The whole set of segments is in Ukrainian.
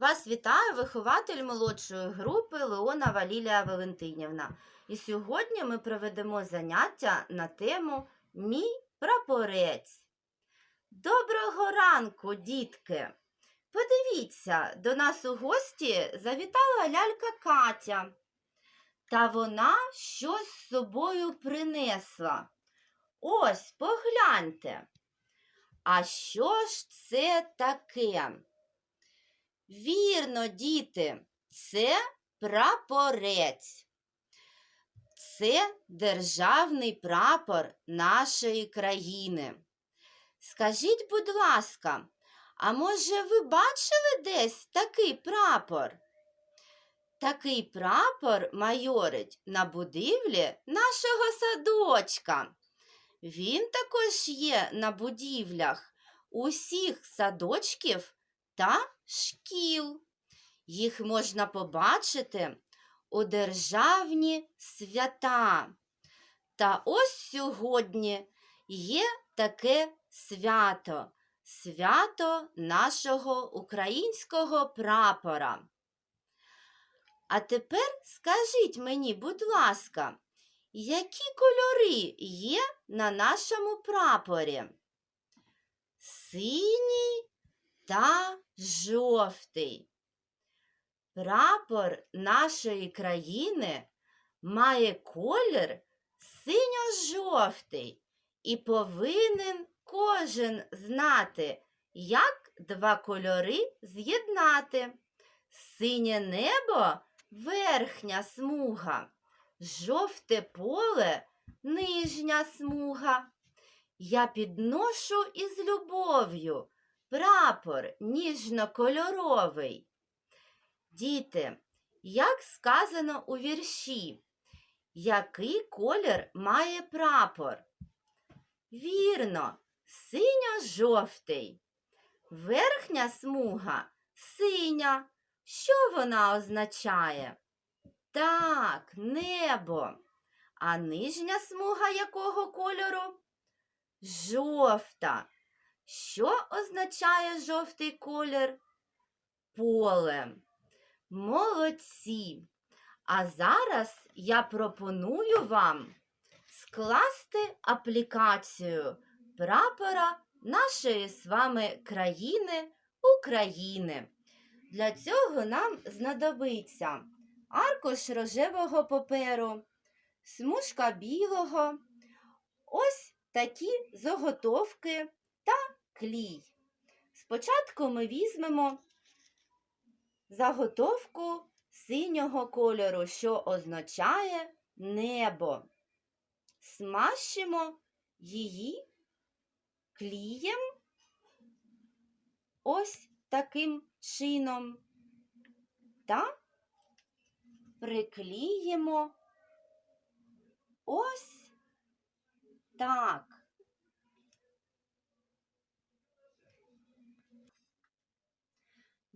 Вас вітає вихователь молодшої групи Леона Валілія Валентинівна. І сьогодні ми проведемо заняття на тему Мій прапорець. Доброго ранку, дітки! Подивіться, до нас у гості завітала лялька Катя. Та вона щось з собою принесла. Ось, погляньте. А що ж це таке? Вірно, діти, це прапорець. Це державний прапор нашої країни. Скажіть, будь ласка, а може ви бачили десь такий прапор? Такий прапор майорить на будівлі нашого садочка. Він також є на будівлях усіх садочків та шкіл. Їх можна побачити у державні свята. Та ось сьогодні є таке свято свято нашого українського прапора. А тепер скажіть мені, будь ласка, які кольори є на нашому прапорі? Синій та жовтий. Прапор нашої країни має колір синьо-жовтий і повинен кожен знати, як два кольори з'єднати. Синє небо верхня смуга, жовте поле нижня смуга. Я підношу із любов'ю прапор ніжно-кольоровий. Діти, як сказано у вірші, який колір має прапор? Вірно, синьо-жовтий. Верхня смуга синя. Що вона означає? Так, небо. А нижня смуга якого кольору? Жовта. Що означає жовтий колір? Поле. Молодці. А зараз я пропоную вам скласти аплікацію прапора нашої з вами країни України. Для цього нам знадобиться аркуш рожевого паперу, смужка білого, ось такі заготовки клій. Спочатку ми візьмемо заготовку синього кольору, що означає небо. Смащимо її клієм ось таким чином та приклеїмо ось так.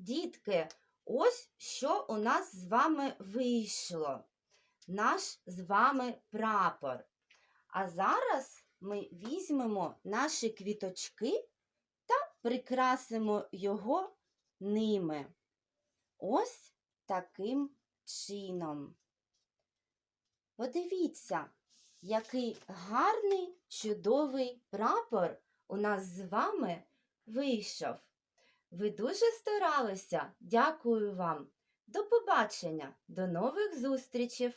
Дітки, ось що у нас з вами вийшло. Наш з вами прапор. А зараз ми візьмемо наші квіточки та прикрасимо його ними. Ось таким чином. Подивіться, який гарний чудовий прапор у нас з вами вийшов. Ви дуже старалися. Дякую вам. До побачення, до нових зустрічей!